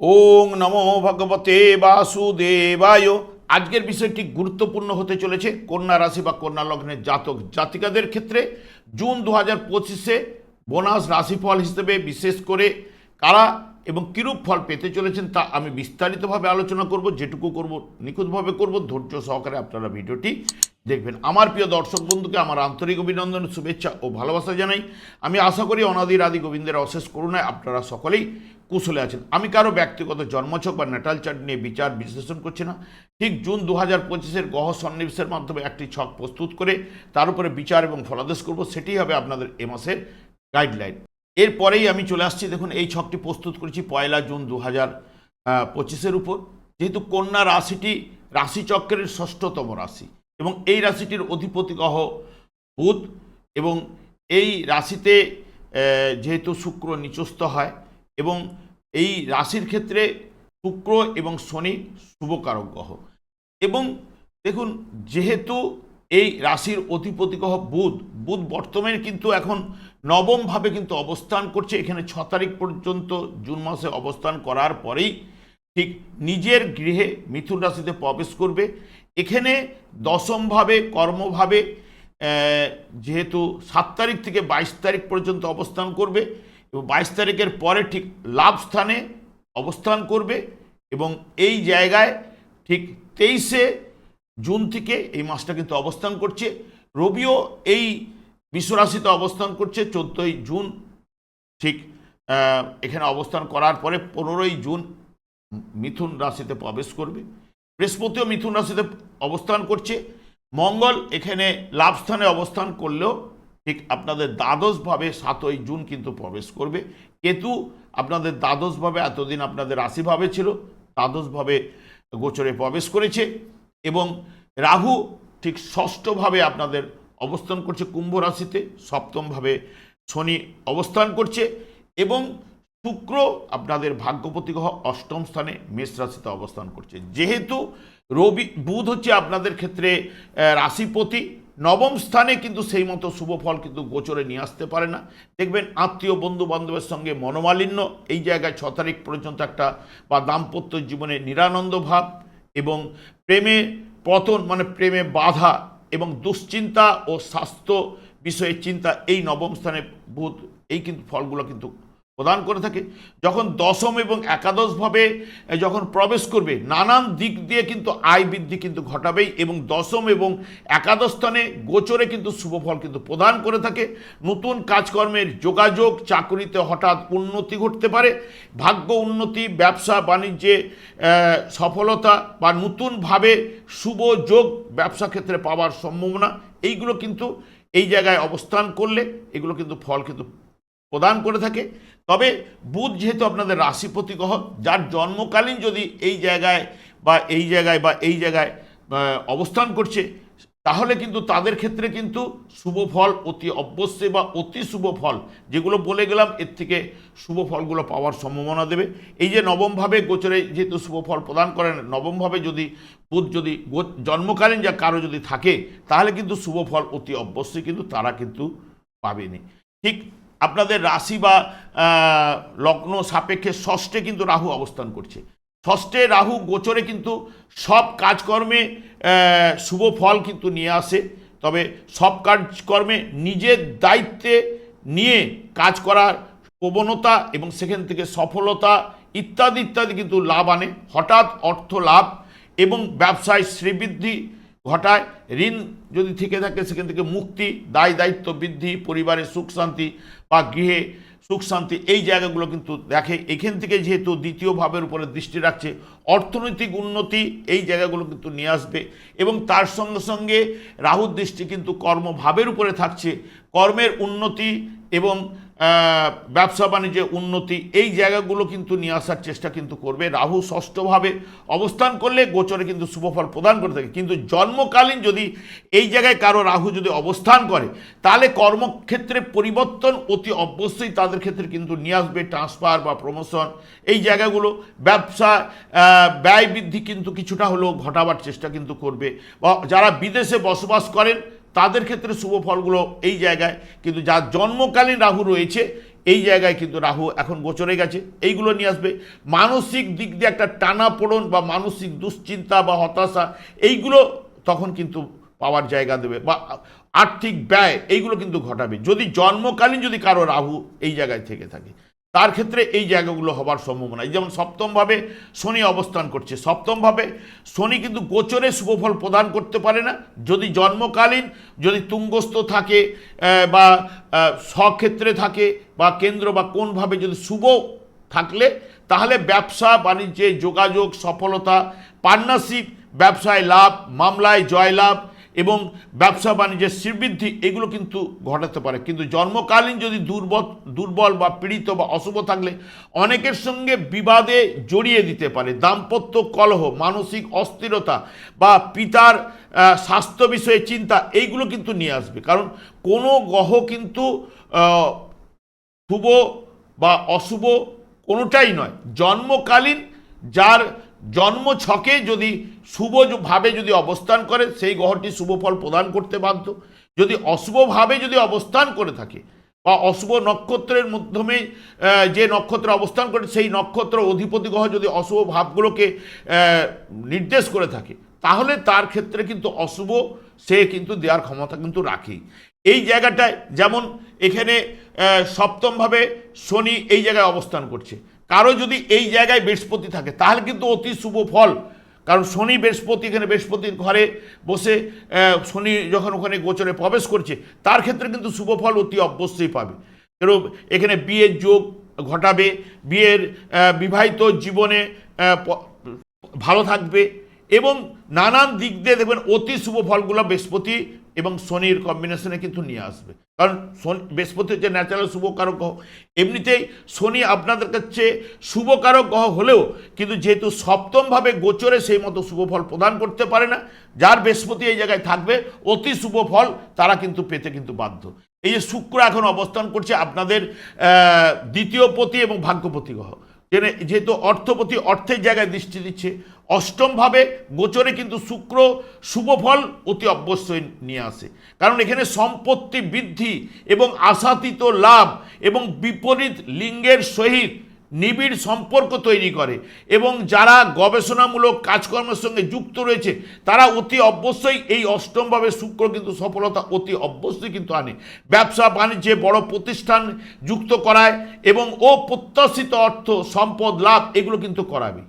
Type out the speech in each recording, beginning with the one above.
ওং নমো ভগবতে বাসুদেবায়। আজকের বিষয়টি গুরুত্বপূর্ণ হতে চলেছে কন্যা রাশি বা কন্যা লগ্নের জাতক জাতিকাদের ক্ষেত্রে। জুন দু হাজার পঁচিশে বোনাস রাশিফল হিসেবে বিশেষ করে কারা এবং কিরূপ ফল পেতে চলেছেন তা আমি বিস্তারিতভাবে আলোচনা করব, যেটুকু করব, নিখুঁতভাবে করব। ধৈর্য সহকারে আপনারা ভিডিওটি দেখবেন। আমার প্রিয় দর্শক বন্ধুকে আমার আন্তরিক অভিনন্দন, শুভেচ্ছা ও ভালোবাসা জানাই। আমি আশা করি অনাদির আদি গোবিন্দের অশেষ করুণায় আপনারা সকলেই কুশলে আছেন। আমি কারও ব্যক্তিগত জন্মছক বা নেটাল চার্ট নিয়ে বিচার বিশ্লেষণ করছি না। ঠিক জুন দু হাজার পঁচিশের গহ সন্নিবেশের মাধ্যমে একটি ছক প্রস্তুত করে তার উপরে বিচার এবং ফলাদেশ করব সেটি হবে আপনাদের এ মাসের গাইডলাইন এরপরেই আমি চলে আসছি, দেখুন, এই ছকটি প্রস্তুত করেছি পয়লা জুন দু হাজার পঁচিশের উপর। যেহেতু কন্যা রাশিটি রাশিচক্রের ষষ্ঠতম রাশি এবং এই রাশিটির অধিপতি গ্রহ বুধ এবং এই রাশিতে যেহেতু শুক্র নিচস্থ হয় এবং এই রাশির ক্ষেত্রে শুক্র এবং শনি শুভকারক গ্রহ। এবং দেখুন, যেহেতু এই রাশির অধিপতি গ্রহ বুধ বুধ বর্তমানে কিন্তু এখন নবমভাবে কিন্তু অবস্থান করছে। এখানে ছ তারিখ পর্যন্ত জুন মাসে অবস্থান করার পরেই ঠিক নিজের গৃহে মিথুন রাশিতে প্রবেশ করবে। এখানে দশমভাবে কর্মভাবে যেহেতু সাত তারিখ থেকে বাইশ তারিখ পর্যন্ত অবস্থান করবে এবং বাইশ তারিখের পরে ঠিক লাভ স্থানে অবস্থান করবে এবং এই জায়গায় ঠিক তেইশে জুন থেকে এই মাসটা কিন্তু অবস্থান করছে। রবিও এই বিশ্বরাশিতে অবস্থান করছে চোদ্দোই জুন। ঠিক এখানে অবস্থান করার পরে পনেরোই জুন মিথুন রাশিতে প্রবেশ করবে। বৃহস্পতিও মিথুন রাশিতে অবস্থান করছে। মঙ্গল এখানে লাভ স্থানে অবস্থান করলেও, ঠিক, আপনাদের দ্বাদশভাবে সাতই জুন কিন্তু প্রবেশ করবে। কেতু আপনাদের দ্বাদশভাবে এতদিন আপনাদের রাশিভাবে ছিল, দ্বাদশভাবে গোচরে প্রবেশ করেছে। এবং রাহু ঠিক ষষ্ঠভাবে আপনাদের অবস্থান করছে কুম্ভ রাশিতে, সপ্তমভাবে শনি অবস্থান করছে এবং শুক্র আপনাদের ভাগ্যপতি গ্রহ অষ্টম স্থানে মেষ রাশিতে অবস্থান করছে। যেহেতু রবি, বুধ হচ্ছে আপনাদের ক্ষেত্রে রাশিপতি, নবম স্থানে কিন্তু সেই মতো শুভ ফল কিন্তু গোচরে নিয়ে আসতে পারে না। দেখবেন আত্মীয় বন্ধু বান্ধবের সঙ্গে মনোমালিন্য, এই জায়গায় ছ তারিখ পর্যন্ত একটা বা দাম্পত্য জীবনে নিরানন্দ ভাব এবং প্রেমে পতন মানে প্রেমে বাধা এবং দুশ্চিন্তা ও স্বাস্থ্য বিষয়ে চিন্তা এই নবম স্থানে বুধ এই কিন্তু ফলগুলো কিন্তু প্রদান করে থাকে, যখন দশম এবং একাদশভাবে যখন প্রবেশ করবে, নানান দিক দিয়ে কিন্তু আয় বৃদ্ধি কিন্তু ঘটাবেই এবং দশম এবং একাদশ স্থানে গোচরে কিন্তু শুভ ফল কিন্তু প্রদান করে থাকে। নতুন কাজকর্মের যোগাযোগ, চাকরিতে হঠাৎ উন্নতি ঘটতে পারে, ভাগ্য উন্নতি, ব্যবসা বাণিজ্যে সফলতা বা নতুনভাবে শুভ যোগ ব্যবসা ক্ষেত্রে পাওয়ার সম্ভাবনা, এইগুলো কিন্তু এই জায়গায় অবস্থান করলে, এগুলো কিন্তু ফল কিন্তু প্রদান করে থাকে। তবে বুধ যেহেতু আপনাদের রাশিপতি গ্রহ, যার জন্মকালীন যদি এই জায়গায় বা এই জায়গায় বা এই জায়গায় অবস্থান করছে, তাহলে কিন্তু তাদের ক্ষেত্রে কিন্তু শুভ ফল, অতি অবশ্যই বা অতি শুভ ফল, যেগুলো বলে গেলাম, এর থেকে শুভ ফলগুলো পাওয়ার সম্ভাবনা দেবে। এই যে নবমভাবে গোচরে যেহেতু শুভ ফল প্রদান করেন, নবমভাবে যদি বুধ যদি জন্মকালীন যা কারও যদি থাকে, তাহলে কিন্তু শুভ ফল অতি অবশ্যই কিন্তু তারা কিন্তু পাবেনি ঠিক আপনাদের রাশি বা লগ্ন সাপেক্ষে ষষ্ঠে কিন্তু রাহু অবস্থান করছে। ষষ্ঠে রাহু গোচরে কিন্তু সব কাজকর্মে শুভ ফল কিন্তু নিয়ে আসে। তবে সব কাজকর্মে নিজের দায়িত্বে নিয়ে কাজ করার প্রবণতা এবং সেখান থেকে সফলতা ইত্যাদি ইত্যাদি কিন্তু লাভ আনে। হঠাৎ অর্থ লাভ এবং ব্যবসায় শ্রীবৃদ্ধি ঘটায়। ঋণ যদি থেকে থাকে, সেখান থেকে মুক্তি দায় দায়িত্ব বৃদ্ধি পরিবারের সুখ শান্তি বা গৃহে সুখ শান্তি এই জায়গাগুলো কিন্তু দেখে। এখান থেকে যেহেতু দ্বিতীয় ভাবের উপরে দৃষ্টি রাখছে, অর্থনৈতিক উন্নতি এই জায়গাগুলো কিন্তু নিয়ে আসবে এবং তার সঙ্গে সঙ্গে রাহুর দৃষ্টি কিন্তু কর্মভাবের উপরে থাকছে। কর্মের উন্নতি এবং ব্যবসা বাণিজ্যে উন্নতি, এই জায়গাগুলো কিন্তু নিয়ে আসার চেষ্টা কিন্তু করবে। রাহু ষষ্ঠভাবে অবস্থান করলে গোচরে কিন্তু শুভফল প্রদান করে থাকে। কিন্তু জন্মকালীন যদি এই জায়গায় কারও রাহু যদি অবস্থান করে, তাহলে কর্মক্ষেত্রে পরিবর্তন অতি অবশ্যই তাদের ক্ষেত্রে কিন্তু নিয়ে আসবে ট্রান্সফার বা প্রমোশন এই জায়গাগুলো ব্যবসা ব্যয় বৃদ্ধি কিন্তু কিছুটা হলেও ঘটাবার চেষ্টা কিন্তু করবে। বা যারা বিদেশে বসবাস করেন তাদের ক্ষেত্রে শুভ ফলগুলো এই জায়গায়। কিন্তু যার জন্মকালীন রাহু রয়েছে, এই জায়গায় কিন্তু রাহু এখন গোচরে গেছে। এইগুলো নিয়ে আসবে। মানসিক দিক দিয়ে একটা টানা পড়ন বা মানসিক দুশ্চিন্তা বা হতাশা, এইগুলো তখন কিন্তু পাওয়ার জায়গা দেবে বা আর্থিক ব্যয়, এইগুলো কিন্তু ঘটাবে। যদি জন্মকালীন যদি কারও রাহু এই জায়গায় থেকে থাকে তার ক্ষেত্রে এই জায়গাগুলো হবার সম্ভাবনা। যেমন সপ্তমভাবে শনি অবস্থান করছে। সপ্তমভাবে শনি কিন্তু গোচরে শুভফল প্রদান করতে পারে না। যদি জন্মকালীন, যদি তুঙ্গস্থ থাকে বা স্বক্ষেত্রে থাকে, বা কেন্দ্র, বা কোনভাবে যদি শুভ থাকলে, তাহলে ব্যবসা, বাণিজ্যে যোগাযোগ, সফলতা পার্টনারশিপ ব্যবসায় লাভ, মামলায় জয়লাভ এবং ব্যবসা বাণিজ্যের শ্রীবৃদ্ধি, এগুলো কিন্তু ঘটাতে পারে। কিন্তু জন্মকালীন যদি দুর্বল দুর্বল বা পীড়িত বা অশুভ থাকলে, অনেকের সঙ্গে বিবাদে জড়িয়ে দিতে পারে। দাম্পত্য কলহ, মানসিক অস্থিরতা বা পিতার স্বাস্থ্য বিষয়ে চিন্তা, এইগুলো কিন্তু নিয়ে আসবে। কারণ কোনো গ্রহ কিন্তু শুভ বা অশুভ কোনোটাই নয়। জন্মকালীন যার জন্ম ছকে যদি শুভ জ- ভাবে যদি অবস্থান করে, সেই গ্রহটি শুভ ফল প্রদান করতে বাধ্য। যদি অশুভভাবে যদি অবস্থান করে থাকে, বা অশুভ নক্ষত্রের মাধ্যমে যে নক্ষত্রে অবস্থান করে, সেই নক্ষত্র অধিপতি গ্রহ যদি অশুভ ভাবগুলোকে নির্দেশ করে থাকে, তাহলে তার ক্ষেত্রে কিন্তু অশুভ, সে কিন্তু দেওয়ার ক্ষমতা কিন্তু রাখেই। এই জায়গাটায় যেমন এখানে সপ্তমভাবে শনি এই জায়গায় অবস্থান করছে। কারও যদি এই জায়গায় বৃহস্পতি থাকে, তাহলে কিন্তু অতি শুভ ফল। কারণ শনি বৃহস্পতি, এখানে বৃহস্পতির ঘরে বসে শনি যখন ওখানে গোচরে প্রবেশ করছে, তার ক্ষেত্রে কিন্তু শুভ ফল অতি অবশ্যই পাবে। এরূপ এখানে বিয়ের যোগ ঘটাবে, বিয়ের বিবাহিত জীবনে ভালো থাকবে এবং নানান দিক দিয়ে দেখবেন অতি শুভ ফলগুলো বৃহস্পতি এবং শনির কম্বিনেশনে কিন্তু নিয়ে আসবে। কারণ বৃহস্পতি হচ্ছে ন্যাচারাল শুভকারক গ্রহ, এমনিতেই শনি আপনাদের কাছে শুভকারক গ্রহ হলেও কিন্তু যেহেতু সপ্তমভাবে গোচরে সেই মতো শুভ ফল প্রদান করতে পারে না, যার বৃহস্পতি এই জায়গায় থাকবে, অতি শুভ ফল তারা কিন্তু পেতে কিন্তু বাধ্য। এই যে শুক্র এখন অবস্থান করছে আপনাদের দ্বিতীয় পতি এবং ভাগ্যপতি গ্রহ। যেহেতু অর্থপতি অর্থের জায়গায় দৃষ্টি দিচ্ছে, অষ্টমভাবে গোচরে কিন্তু শুক্র শুভ ফল অতি অবশ্যই নিয়ে আসে। কারণ এখানে সম্পত্তি বৃদ্ধি এবং আশাতীত লাভ এবং বিপরীত লিঙ্গের সহিত নিবিড় সম্পর্ক তৈরি করে এবং যারা গবেষণামূলক কাজকর্মের সঙ্গে যুক্ত রয়েছে, তারা অতি অবশ্যই এই অষ্টমভাবে শুক্র কিন্তু সফলতা অতি অবশ্যই কিন্তু আনে। ব্যবসা, বাণিজ্যে বড় প্রতিষ্ঠান যুক্ত করায় এবং অপ্রত্যাশিত অর্থ, সম্পদ, লাভ এগুলো কিন্তু করাবে।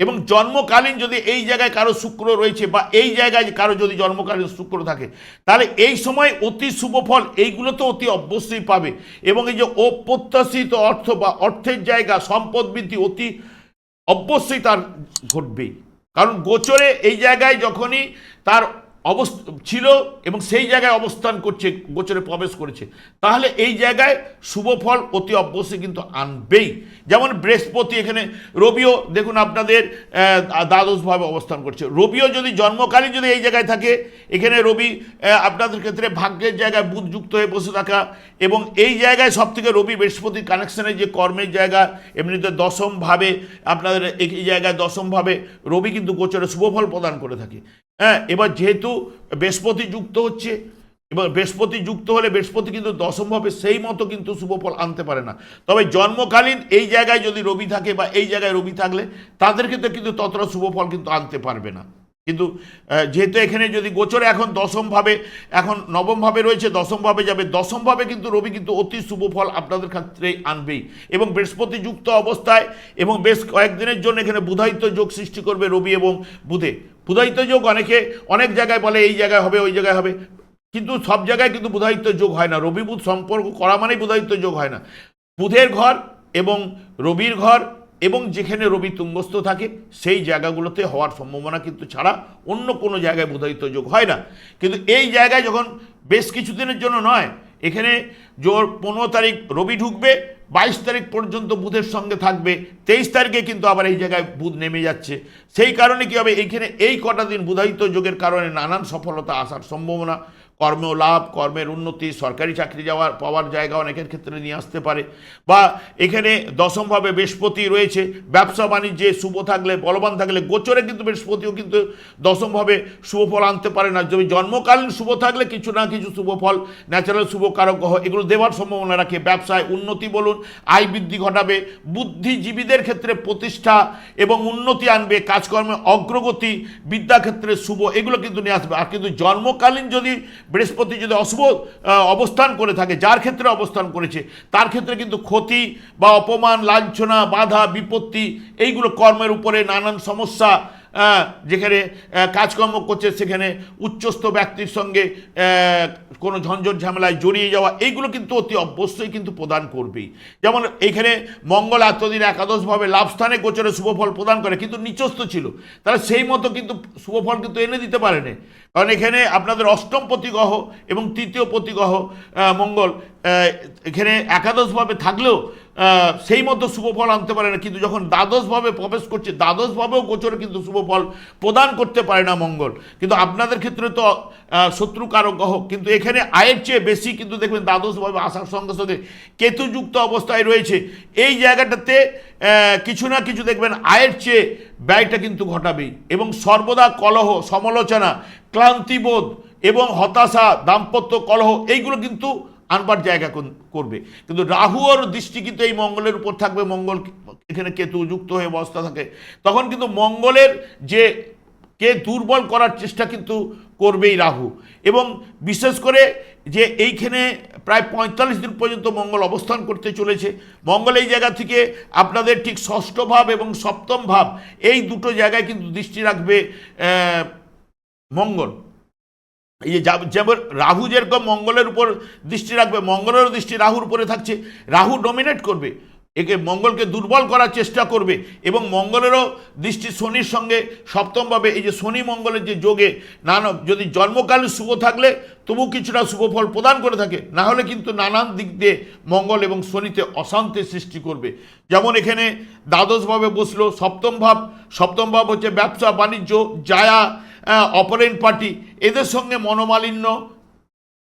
এবং জন্মকালীন যদি এই জায়গায় কারও শুক্র রয়েছে বা এই জায়গায় কারও যদি জন্মকালীন শুক্র থাকে, তাহলে এই সময় অতি শুভ ফল এইগুলো তো অতি অবশ্যই পাবে। এবং এই যে অপ্রত্যাশিত অর্থ বা অর্থের জায়গা, সম্পদ বৃদ্ধি অতি অবশ্যই তার ঘটবেই। কারণ গোচরে এই জায়গায় যখনই তার অবস্থ, ছিল এবং সেই জায়গায় অবস্থান করছে, গোচরে প্রবেশ করেছে। তাহলে এই জায়গায় শুভ ফল অতি অবশ্যই কিন্তু আনবেই। যেমন বৃহস্পতি এখানে, রবিও দেখুন আপনাদের দ্বাদশভাবে অবস্থান করছে। রবিও যদি জন্মকালীন যদি এই জায়গায় থাকে, এখানে রবি আপনাদের ক্ষেত্রে ভাগ্যের জায়গায় বুধ যুক্ত হয়ে বসে থাকা এবং এই জায়গায় সব থেকে রবি বৃহস্পতির কানেকশনের যে কর্মের জায়গা এমনিতে দশমভাবে আপনাদের এই জায়গায় দশমভাবে রবি কিন্তু গোচরে শুভফল প্রদান করে থাকে। হ্যাঁ এবার যেহেতু বৃহস্পতি যুক্ত হচ্ছে, এবার বৃহস্পতি যুক্ত হলে বৃহস্পতি কিন্তু দশমভাবে সেই মতো কিন্তু শুভফল আনতে পারে না। তবে জন্মকালীন এই জায়গায় যদি রবি থাকে বা এই জায়গায় রবি থাকলে, তাদের ক্ষেত্রে কিন্তু ততটা শুভফল কিন্তু আনতে পারবে না। কিন্তু যেহেতু এখানে যদি গোচরে এখন দশমভাবে এখন নবমভাবে রয়েছে দশমভাবে যাবে দশমভাবে কিন্তু রবি কিন্তু অতি শুভ ফল আপনাদের ক্ষেত্রে আনবেই। এবং বৃহস্পতি যুক্ত অবস্থায়, এবং বেশ কয়েকদিনের জন্য এখানে বুধায়িত যোগ সৃষ্টি করবে রবি এবং বুধে। বুধায়িত যোগ অনেকে, অনেক জায়গায় বলে এই জায়গায় হবে, ওই জায়গায় হবে। কিন্তু সব জায়গায় কিন্তু বুধায়িত্ব যোগ হয় না। রবি বুধ সম্পর্ক করা মানেই বুধায়িত্ব যোগ হয় না। বুধের ঘর এবং রবির ঘর এবং যেখানে রবি তুঙ্গস্থ থাকে, সেই জায়গাগুলোতে হওয়ার সম্ভাবনা কিন্তু ছাড়া অন্য কোনো জায়গায় বুধায়িত্ব যোগ হয় না। কিন্তু এই জায়গায় যখন বেশ কিছুদিনের জন্য নয় এখানে জোর পনেরো তারিখ রবি ঢুকবে, বাইশ তারিখ পর্যন্ত বুধের সঙ্গে থাকবে, তেইশ তারিখে কিন্তু আবার এই জায়গায় বুধ নেমে যাচ্ছে। সেই কারণে কি হবে? এইখানে এই কটা দিন বুধায়িত যোগের কারণে নানান সফলতা আসার সম্ভাবনা। কর্ম লাভ, কর্মের উন্নতি, সরকারি চাকরি যাওয়ার, পাওয়ার জায়গা অনেকের ক্ষেত্রে নিয়ে আসতে পারে। বা এখানে দশমভাবে বৃহস্পতি রয়েছে, ব্যবসা বাণিজ্যে শুভ থাকলে, বলবান থাকলে গোচরে কিন্তু বৃহস্পতিও কিন্তু দশমভাবে শুভ ফল আনতে পারে না। যদি জন্মকালীন শুভ থাকলে কিছু না কিছু শুভ ফল ন্যাচারাল শুভ কারক গ্রহ এগুলো দেওয়ার সম্ভাবনা রাখে। ব্যবসায় উন্নতি বলুন, আয় বৃদ্ধি ঘটাবে, বুদ্ধিজীবীদের ক্ষেত্রে প্রতিষ্ঠা এবং উন্নতি আনবে, কাজকর্মে অগ্রগতি, বিদ্যাক্ষেত্রে শুভ, এগুলো কিন্তু নিয়ে আসবে। আর কিন্তু জন্মকালীন যদি বৃহস্পতি যদি অশুভ অবস্থান করে থাকে, যার ক্ষেত্রে অবস্থান করেছে, তার ক্ষেত্রে কিন্তু ক্ষতি বা অপমান, লাঞ্ছনা, বাধা, বিপত্তি, এইগুলো কর্মের উপরে নানান সমস্যা যেখানে কাজকর্ম করছে, সেখানে উচ্চস্থ ব্যক্তির সঙ্গে কোনো ঝঞ্ঝট ঝামেলায় জড়িয়ে যাওয়া, এইগুলো কিন্তু অতি অবশ্যই কিন্তু প্রদান করবেই। যেমন এখানে মঙ্গল এতদিন একাদশভাবে লাভস্থানে গোচরে শুভফল প্রদান করে, কিন্তু নিচস্থ ছিল। তাহলে সেই মতো কিন্তু শুভফল কিন্তু এনে দিতে পারেনি। কারণ এখানে আপনাদের অষ্টম প্রতিগ্রহ এবং তৃতীয় প্রতিগ্রহ মঙ্গল এখানে একাদশভাবে থাকলেও সেই মতো শুভফল আনতে পারে না। কিন্তু যখন দ্বাদশভাবে প্রবেশ করছে দ্বাদশভাবেও গোচরে কিন্তু শুভফল প্রদান করতে পারে না মঙ্গল। কিন্তু আপনাদের ক্ষেত্রে তো আহ, শত্রু কারক গ্রহ। কিন্তু এখানে আয়ের চেয়ে বেশি কিন্তু দেখবেন দ্বাদশভাবে আসার সঙ্গে সঙ্গে কেতুযুক্ত অবস্থায় রয়েছে। এই জায়গাটাতে কিছু না কিছু দেখবেন আয়ের চেয়ে ব্যয়টা কিন্তু ঘটাবেই। এবং সর্বদা কলহ সমালোচনা ক্লান্তিবোধ এবং হতাশা দাম্পত্য কলহ এইগুলো কিন্তু আনবার জায়গা করবে। কিন্তু রাহুর দৃষ্টি কিন্তু এই মঙ্গলের উপর থাকবে। মঙ্গল এখানে কেতু যুক্ত হয়ে অবস্থা থাকে। তখন কিন্তু মঙ্গলের যে কে দুর্বল করার চেষ্টা কিন্তু করবেই রাহু। এবং বিশেষ করে যে এইখানে প্রায় পঁয়তাল্লিশ দিন পর্যন্ত মঙ্গল অবস্থান করতে চলেছে। মঙ্গল এই জায়গা থেকে আপনাদের ঠিক ষষ্ঠ ভাব এবং সপ্তম ভাব এই দুটো জায়গায় কিন্তু দৃষ্টি রাখবে মঙ্গল। এই যে যেমন রাহু যেরকম মঙ্গলের উপর দৃষ্টি রাখবে, মঙ্গলেরও দৃষ্টি রাহুর উপরে থাকছে। রাহু ডমিনেট করবে, একে মঙ্গলকে দুর্বল করার চেষ্টা করবে এবং মঙ্গলেরও দৃষ্টি শনির সঙ্গে সপ্তমভাবে। এই যে শনি মঙ্গলের যে যোগে, নানা যদি জন্মকালে শুভ থাকলে তবু কিছুটা শুভ ফল প্রদান করে থাকে। না হলে কিন্তু নানান দিক দিয়ে মঙ্গল এবং শনিতে অশান্তির সৃষ্টি করবে। যেমন এখানে দ্বাদশভাবে বসল, সপ্তম ভাব সপ্তম ভাব হচ্ছে ব্যবসা, বাণিজ্য জায়া অপারেন্ট পার্টি, এদের সঙ্গে মনোমালিন্য,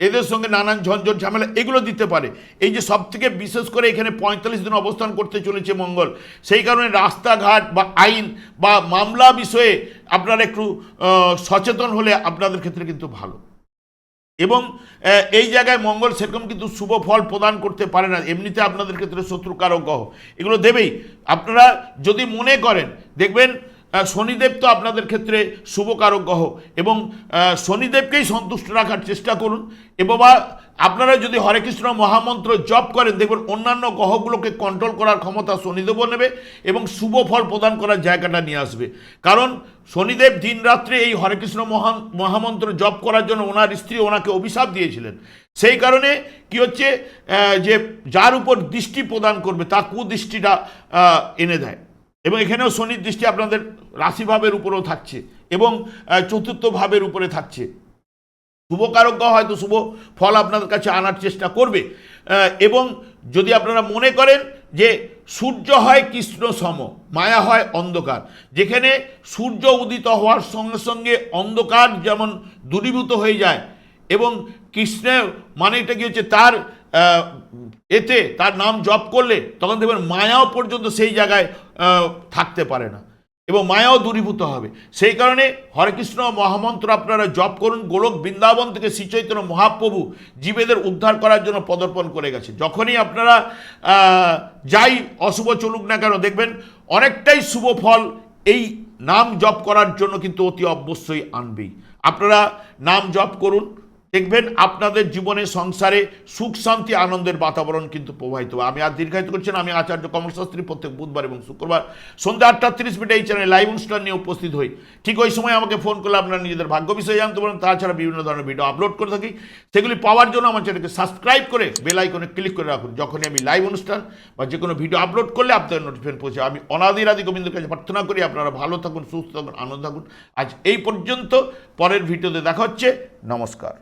এদের সঙ্গে নানান ঝঞ্ঝট ঝামেলা, এগুলো দিতে পারে। এই যে সব থেকে বিশেষ করে এখানে পঁয়তাল্লিশ দিন অবস্থান করতে চলেছে মঙ্গল, সেই কারণে রাস্তাঘাট বা আইন বা মামলা বিষয়ে আপনারা একটু সচেতন হলে আপনাদের ক্ষেত্রে কিন্তু ভালো। এবং এই জায়গায় মঙ্গল সেরকম কিন্তু শুভ ফল প্রদান করতে পারে না, এমনিতে আপনাদের ক্ষেত্রে শত্রুকারক গ্রহ, এগুলো দেবেই। আপনারা যদি মনে করেন, দেখবেন শনিদেব তো আপনাদের ক্ষেত্রে শুভকারক গ্রহ এবং শনিদেবকেই সন্তুষ্ট রাখার চেষ্টা করুন। এবং আপনারা যদি হরে কৃষ্ণ মহামন্ত্র জপ করেন, দেখবেন অন্যান্য গ্রহগুলোকে কন্ট্রোল করার ক্ষমতা শনিদেবও নেবে এবং শুভ ফল প্রদান করার জায়গাটা নিয়ে আসবে। কারণ, শনিদেব দিন রাত্রে এই হরে কৃষ্ণ মহান মহামন্ত্র জপ করার জন্য ওনার স্ত্রী ওনাকে অভিশাপ দিয়েছিলেন। সেই কারণে কি হচ্ছে যে যার উপর দৃষ্টি প্রদান করবে তা কুদৃষ্টিটা এনে দেয়। এবং এখানেও শনির দৃষ্টি আপনাদের রাশিভাবের উপরেও থাকছে এবং চতুর্থ ভাবের উপরে থাকছে। শুভকারক হয়তো শুভ ফল আপনাদের কাছে আনার চেষ্টা করবে। এবং যদি আপনারা মনে করেন যে সূর্য হয় কৃষ্ণ সম, মায়া হয় অন্ধকার, যেখানে সূর্য উদিত হওয়ার সঙ্গে সঙ্গে অন্ধকার যেমন দূরীভূত হয়ে যায়, এবং কৃষ্ণের মানে এটা কি হচ্ছে? তার এতে তার নাম জপ করলে তখন দেখবেন মায়াও পর্যন্ত সেই জায়গায় থাকতে পারে না এবং মায়াও দূরীভূত হবে। সেই কারণে হরেকৃষ্ণ মহামন্ত্র আপনারা জপ করুন। গোলক বৃন্দাবন থেকে শ্রীচৈতন্য মহাপ্রভু জীবেদের উদ্ধার করার জন্য পদর্পণ করে গেছে। যখনই আপনারা যাই অশুভ চলুক না কেন দেখবেন অনেকটাই শুভ ফল এই নাম জপ করার জন্য কিন্তু অতি অবশ্যই আনবেই। আপনারা নাম জপ করুন দেখবেন আপনাদের জীবনে, সংসারে সুখ, শান্তি, আনন্দের বাতাবরণ কিন্তু প্রবাহিত হবে। আমি আর দীর্ঘায়িত করছি না, আমি আচার্য কমলশাস্ত্রী প্রত্যেক বুধবার এবং শুক্রবার সন্ধ্যা আটটা তিরিশ মিনিটে এই চ্যানেলে লাইভ অনুষ্ঠান নিয়ে উপস্থিত হই। ঠিক ওই সময় আমাকে ফোন করলে আপনারা নিজেদের ভাগ্য বিষয়ে জানতে পারেন। তাছাড়া বিভিন্ন ধরনের ভিডিও আপলোড করে থাকি। সেগুলি পাওয়ার জন্য আমার চ্যানেলকে সাবস্ক্রাইব করে বেল আইকনে ক্লিক করে রাখুন। যখনই আমি লাইভ অনুষ্ঠান বা যে কোনো ভিডিও আপলোড করলে আপনাদের নোটিফিকেশন পৌঁছে আমি অনাদির আদি গোবিন্দের কাছে প্রার্থনা করি, আপনারা ভালো থাকুন, সুস্থ থাকুন, আনন্দ থাকুন। আজ এই পর্যন্ত, পরের ভিডিওতে দেখা হচ্ছে। নমস্কার।